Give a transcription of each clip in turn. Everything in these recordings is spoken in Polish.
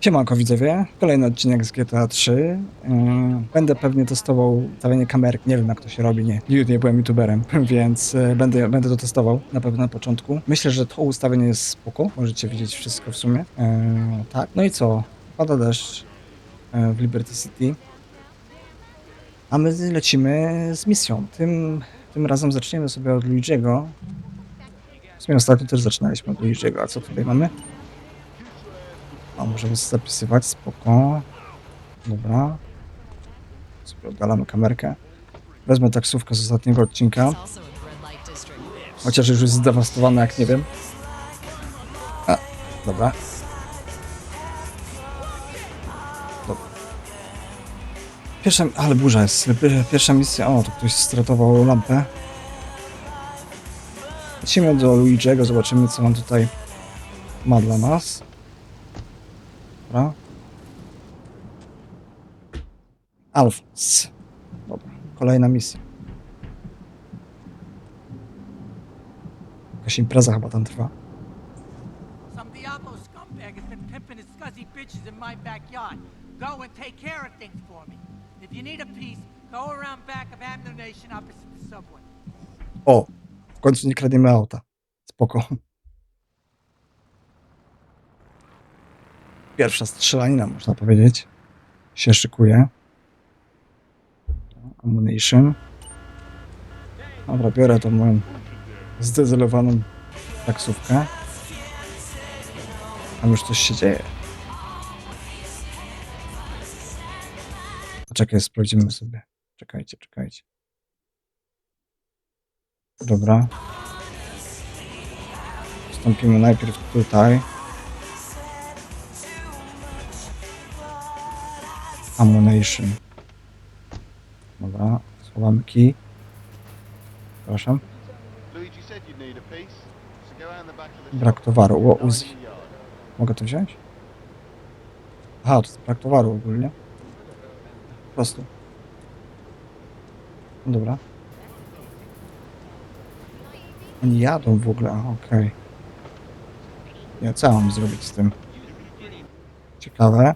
Siemanko widzowie, kolejny odcinek z GTA 3. Yy, Będę pewnie testował stawianie kamerek, nie wiem jak to się robi, nie, nigdy nie byłem youtuberem, więc yy, będę, będę to testował na pewno na początku. Myślę, że to ustawienie jest spoko, możecie widzieć wszystko w sumie. Yy, Tak, no i co? Pada deszcz w Liberty City. A my lecimy z misją. Tym, tym razem zaczniemy sobie od Luigi'ego. W sumie ostatnio też zaczynaliśmy od Luigi'ego, a co tutaj mamy? A możemy zapisywać, spoko. Dobra. Sobie oddalamy kamerkę. Wezmę taksówkę z ostatniego odcinka. Chociaż już jest zdewastowana, jak nie wiem. A, dobra. Dobra. Pierwsza, ale burza jest. Pierwsza misja. O, to ktoś stratował lampę. Lecimy do Luigi'ego, zobaczymy co on tutaj ma dla nas. Dobra. Alfons. Dobra, kolejna misja. Jakaś impreza chyba tam trwa. Some Diablo scumbag has been pimping his scuzzy bitches in my backyard. Go and take care of things for me. If you need a piece, go around back of Ammunition opposite the subway. O! W końcu nie kradniemy auta. Spoko. Pierwsza strzelanina, można powiedzieć. Się szykuje. Ammunition. Dobra, biorę tą moją zdezelowaną taksówkę. Tam już coś się dzieje. Czekaj, sprawdzimy sobie. Czekajcie, czekajcie. Dobra. Wstąpimy najpierw tutaj. The back of the Brak towaru. O, Uzi. Mogę to wziąć? Aha, to jest brak towaru ogólnie. Po prostu. No Dobra. Oni jadą w ogóle, okej. Ja co mam zrobić z tym? Ciekawe.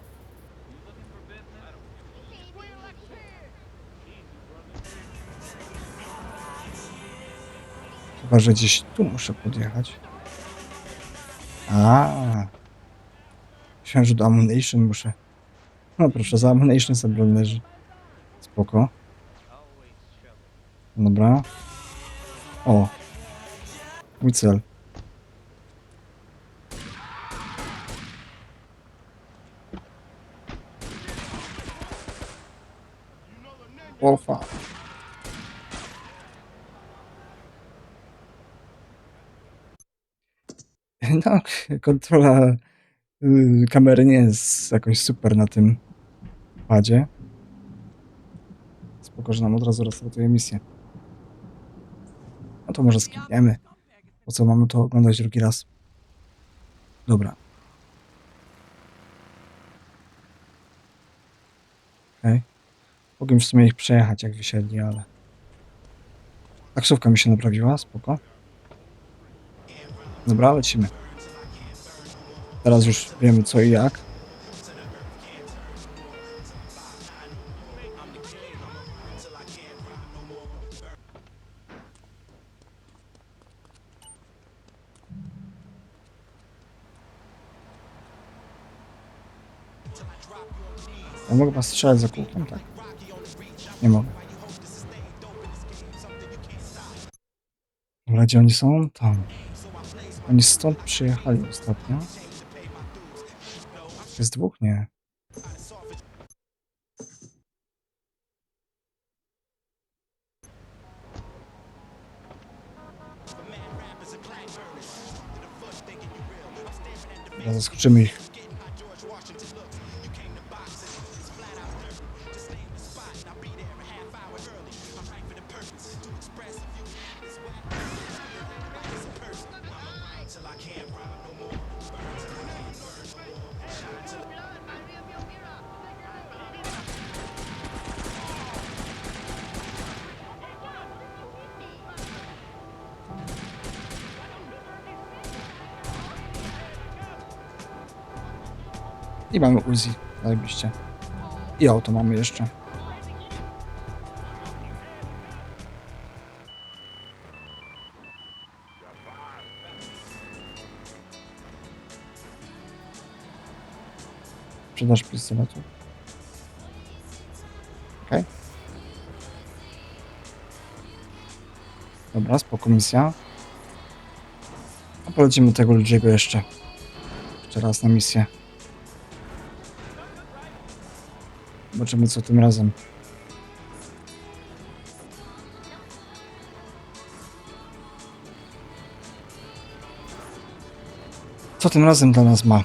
Chyba, że gdzieś tu muszę podjechać. A. Myślałem, że do Ammunition muszę. No proszę, za Ammunition sobie leży. Spoko. Dobra. O. Mój cel. O fuck. No, kontrola y, kamery nie jest jakoś super na tym padzie. Spoko, że nam od razu restartuje misję. No to może skipniemy. Po co mamy to oglądać drugi raz? Dobra. Okej. Mogłem w sumie ich przejechać, jak wysiedli, ale... Taksówka mi się naprawiła, spoko. Dobra, lecimy. Teraz już wiemy co i jak. Ja mogę was strzelać za kółkiem, tak? Nie mogę. Dobra, gdzie oni są? Tam. Oni stąd przyjechali ostatnio. Jest dwóch? Nie. Zaskoczymy ich. I mamy Uzi, zajebiście. I auto mamy jeszcze. Sprzedaż pistoletu. Okej. Dobra, spoko misja. A polecimy tego Ludziego jeszcze. Jeszcze raz na misję. Zobaczymy co tym razem. Co tym razem dla nas ma?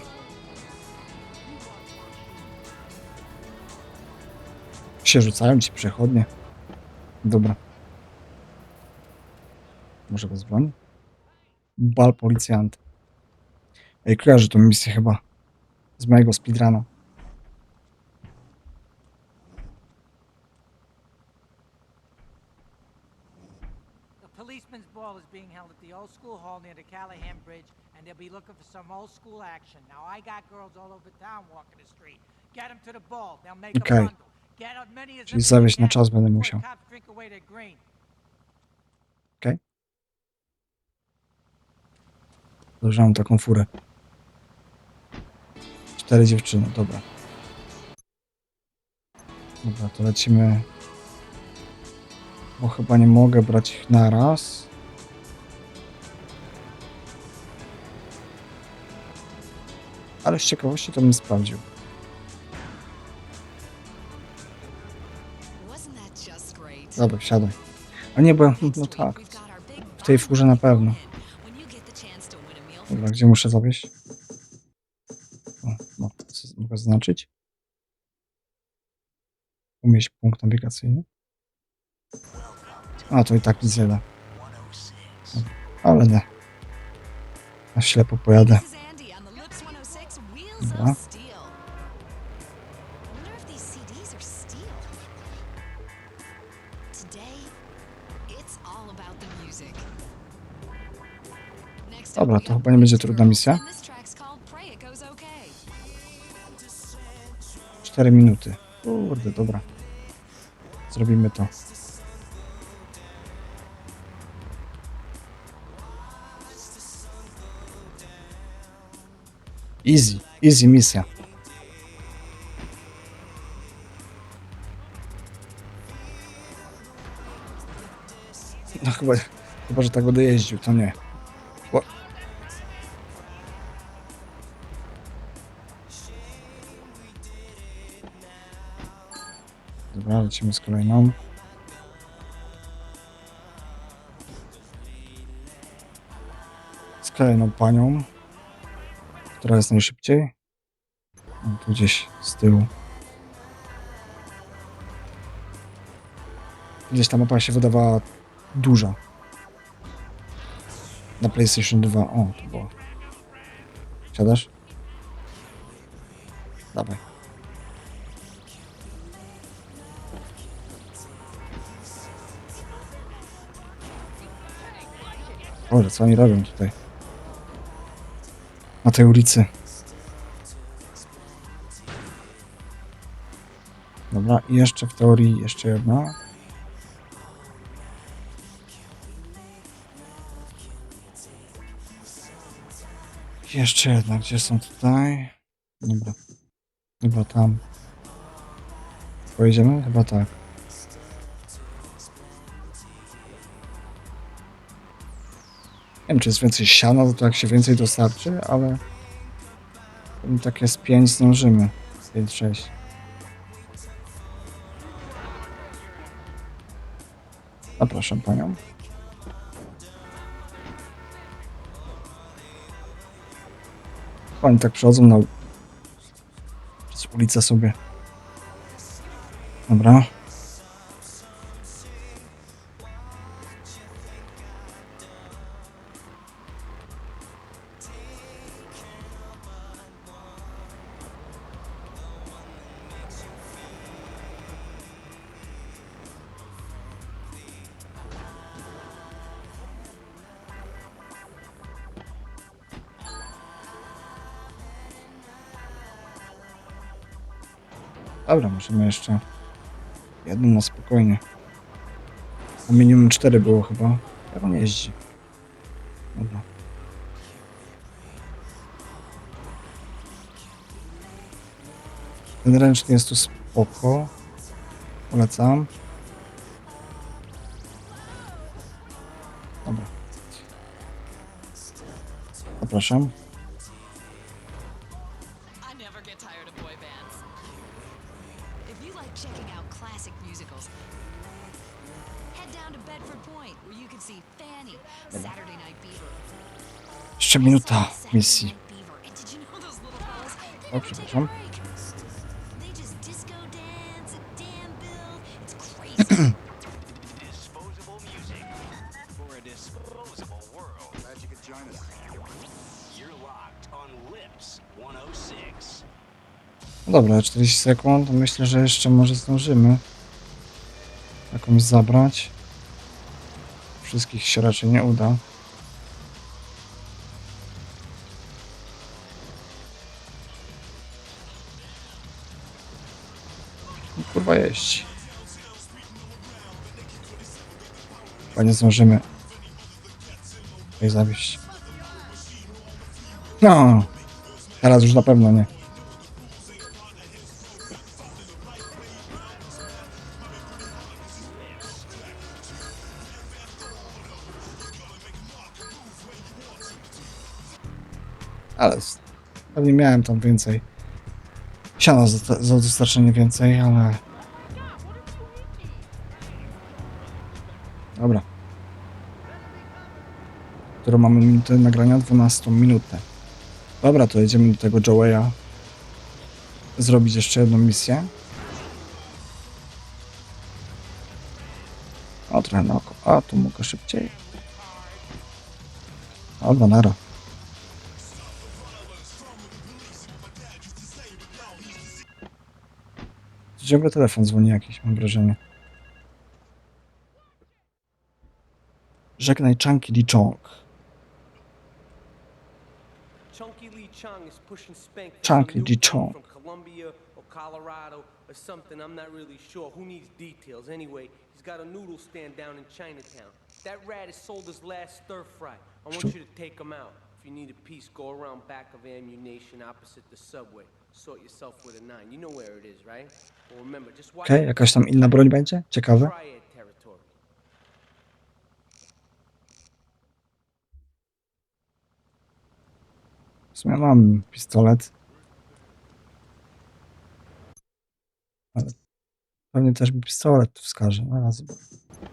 Się rzucają ci przechodnie. Dobra. Może bez? Bal policjant. Ej, kojarzę tą misję chyba. Z mojego speedruna. Policeman's ball is being held at the old school hall near the Callahan Bridge, and they'll be looking for some old school action. Now, I got girls all over town walking the street. Get them to the ball. They'll make Okej. a bundle. Get as many as Czyli zawieźć na czas będę musiał. Dobrze, mam taką furę. Cztery dziewczyny, dobra. Dobra, to lecimy. Bo chyba nie mogę brać ich naraz. Ale z ciekawości to bym sprawdził. Dobra, wsiadaj. A nie, bo no tak. W tej furze na pewno. Dobra, gdzie muszę zawieść? O, no, co- mogę zaznaczyć? Umieść punkt nawigacyjny. A, to i tak nic nie da. Ale nie. Na ślepo pojadę. Dobra. Dobra. Dobra, to chyba nie będzie trudna misja. 4 minuty. Kurde, dobra. Zrobimy to. Easy, easy misja. No chyba, chyba, że tak będę jeździł, to nie. Bo... Dobra, lecimy z kolejną. Z kolejną panią, która jest najszybciej. O, tu gdzieś z tyłu. Gdzieś ta mapa się wydawała duża. Na PlayStation 2. O, to było. Siadasz? Dawaj. Boże, co oni robią tutaj? Na tej ulicy. Dobra, i jeszcze w teorii jeszcze jedna. Jeszcze jedna, gdzie są tutaj? Dobra. Chyba tam. Pojedziemy? Chyba tak. Nie wiem, czy jest więcej siana, to tak się więcej dostarczy, ale pewnie tak jest 5 zdążymy. 5-6. Zapraszam panią. Oni tak przechodzą na przez ulicę sobie. Dobra. Dobra, możemy jeszcze jedną na spokojnie. A minimum cztery było chyba. Chyba nie jeździ. Dobra. Ten ręczny jest tu spoko. Polecam. Dobra. Zapraszam. You're locked on Lips 106. No dobra, 40 sekund. Myślę, że jeszcze może zdążymy jakąś zabrać. Wszystkich się raczej nie uda. Jeść. Chyba nie zdążymy. Jej zawieść. No, teraz już na pewno nie. Ale pewnie miałem tam więcej. Siana za, za dostarczenie więcej, ale... Którą mamy minutę nagrania? 12 minutę. Dobra, to jedziemy do tego Joeya. Zrobić jeszcze jedną misję. O, trochę na oko. A, tu mogę szybciej. Dobra, nara. Ciągle telefon dzwoni jakiś, mam wrażenie. Żegnaj Chunky Lee Chong. Chong. Is pushing spanking from Colombia or Colorado or something. I'm not really sure. Who needs details? Anyway, he's got a noodle stand down in Chinatown. That rat has sold his last stir fry. I want you to take him out. If you need a piece, go around back of ammunition opposite the subway. Sort yourself with a nine. You know where it is, right? Well, remember, just watch Okej, jakaś tam inna broń będzie? Ciekawe. Triad territory. W sumie mam pistolet. Ale pewnie też mi pistolet tu wskaże. Na razie.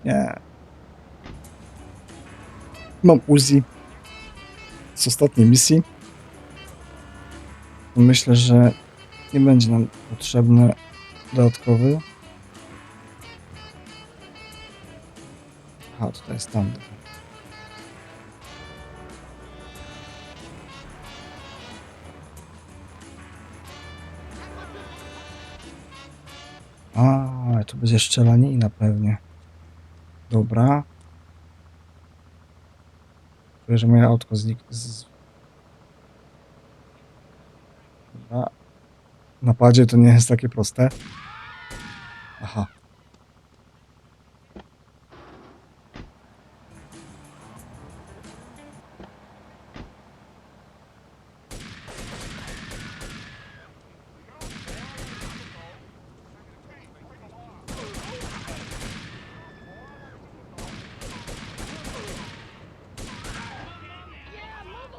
Nie. Mam Uzi. Z ostatniej misji. Myślę, że nie będzie nam potrzebny dodatkowy. Aha, tutaj jest tam. A, ale tu będzie strzelanina pewnie. Dobra. Czuję, że moje autko znik... Z... Dobra. Na padzie to nie jest takie proste. Aha.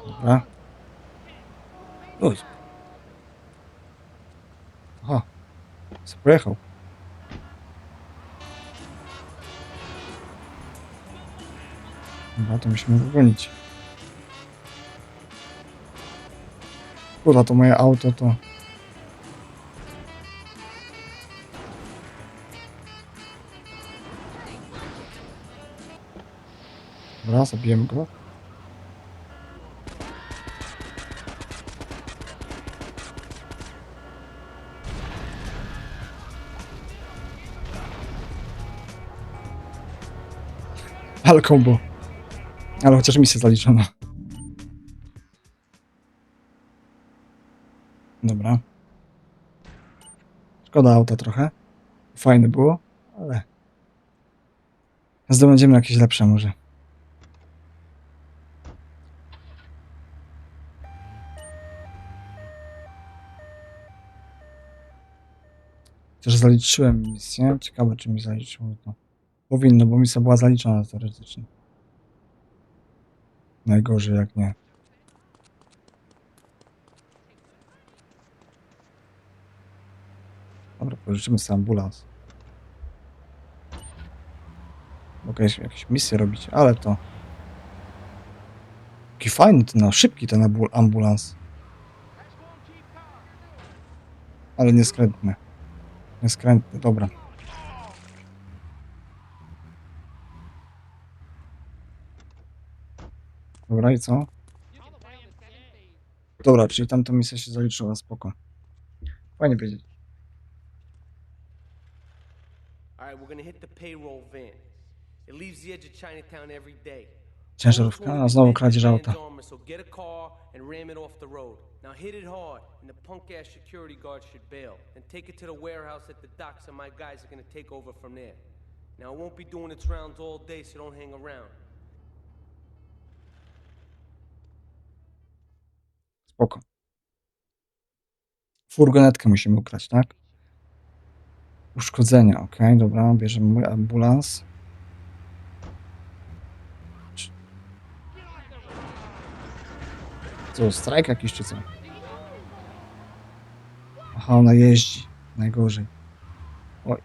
Dobra. Uj. Aha. Co pojechał? Dobra, to musimy wygonić. Kurwa, to moje auto to... Dobra, zabijemy go. Ale kombo. Ale chociaż misja zaliczona. Dobra. Szkoda auta trochę. Fajne było, ale... Zdobędziemy jakieś lepsze może. Też zaliczyłem misję. Ciekawe, czy mi zaliczyło to. Powinno, bo misja była zaliczona teoretycznie. Najgorzej jak nie. Dobra, pożyczymy sobie ambulans. Mogę jakieś, misje robić, ale to... Jaki fajny ten, no, szybki ten ambu- ambulans. Ale nieskrętny. Nieskrętny, dobra. Dobra, i co? Dobra, czyli tamta misja się zaliczyła, spoko. Fajnie wiedzieć. All right, we're gonna hit the payroll van. It leaves the edge of Chinatown every day. Ciężarówka, a znowu kradzież auta. So get a car and ram it off the road. Now hit it hard, and the punk ass security guard should bail. And take it to the warehouse at the docks, and my guys are gonna take over from there. Now it won't be doing its rounds all day, so don't hang around. Spoko. Furgonetkę musimy ukraść, tak? Uszkodzenia, ok, dobra, bierzemy mój ambulans. Co, strajk jakiś czy co? Aha, ona jeździ. Najgorzej. Oj.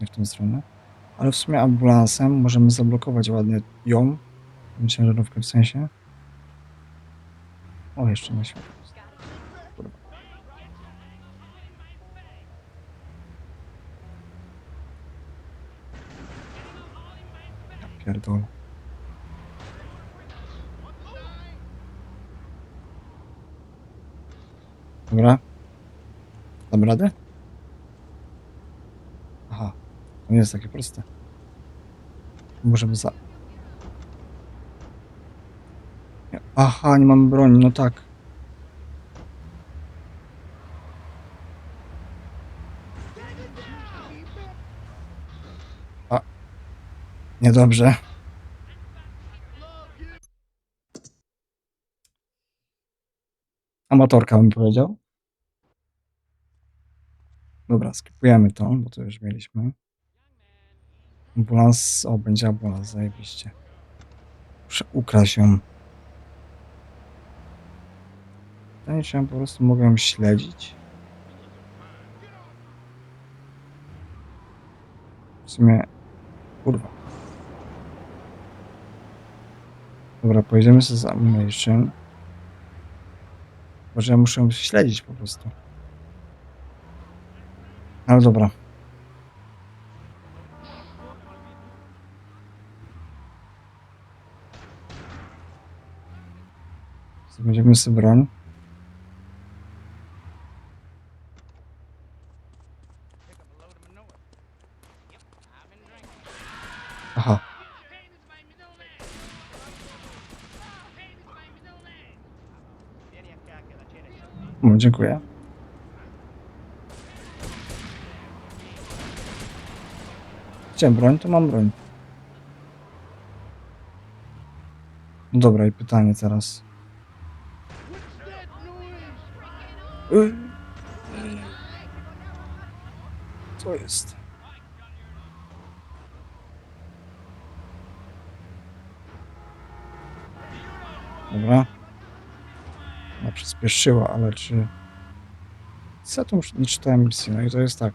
Nie w tą stronę. Ale w sumie ambulansem możemy zablokować ładnie ją. Ciężarówkę w sensie. O, jeszcze na światło. Ja pierdolę. Dobra. Dam radę? Aha. To nie jest takie proste. Możemy za... Nie. Aha, nie mamy broni, no tak. A. Niedobrze. Amatorka bym powiedział. Dobra, skipujemy to, bo to już mieliśmy. Ambulans, o, będzie ambulans, zajebiście. Muszę ukraść ją. Pytanie, czy ja po prostu mogę śledzić? W sumie... Kurwa. Dobra, pojedziemy sobie z Ammunition. Może ja muszę śledzić po prostu. Ale dobra. Będziemy sobie broń. Aha. No, dziękuję. Chciałem broń, to mam broń. No dobra, i pytanie teraz. Y. Co jest? Dobra. Ona przyspieszyła, ale czy... Co tu już nie czytałem misji? No i to jest tak.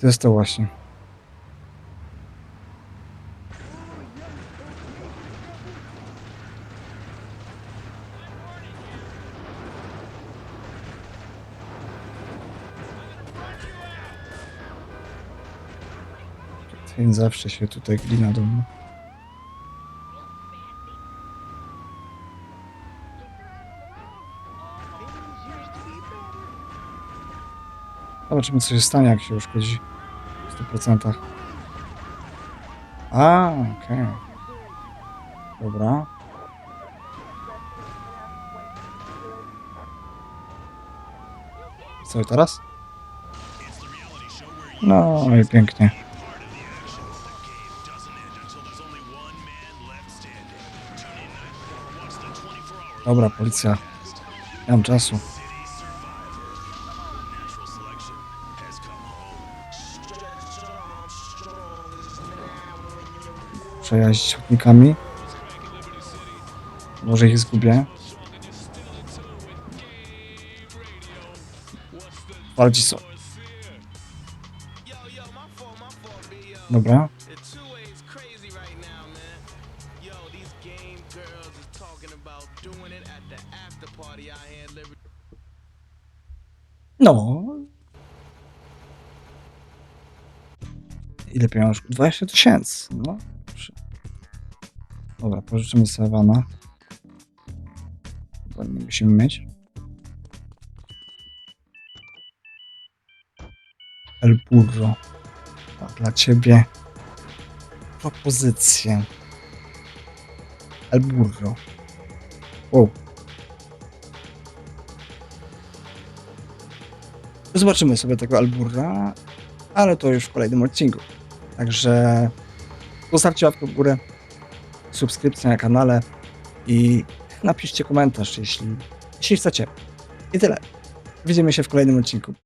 To jest to właśnie. Ten zawsze się tutaj glina do mnie. Zobaczymy, co się stanie, jak się uszkodzi w 100%. A, okej. Dobra. Co teraz? No i pięknie. Dobra, policja. Nie mam czasu. Przejaździć chodnikami. Może ich zgubię. Walczy są. Dobra. The two is crazy right now, man. Yo, these game girls is talking about doing it at the after party out here in Liberty. No. Ile pieniążków? 20 tysięcy. No. Dobra, pożyczymy sobie wana. Bo nie musimy mieć. El Burro. A dla ciebie propozycję. El Burro. Wow. Zobaczymy sobie tego Alburra, ale to już w kolejnym odcinku. Także zostawcie łapkę w górę, subskrypcję na kanale i napiszcie komentarz, jeśli, jeśli chcecie. I tyle. Widzimy się w kolejnym odcinku.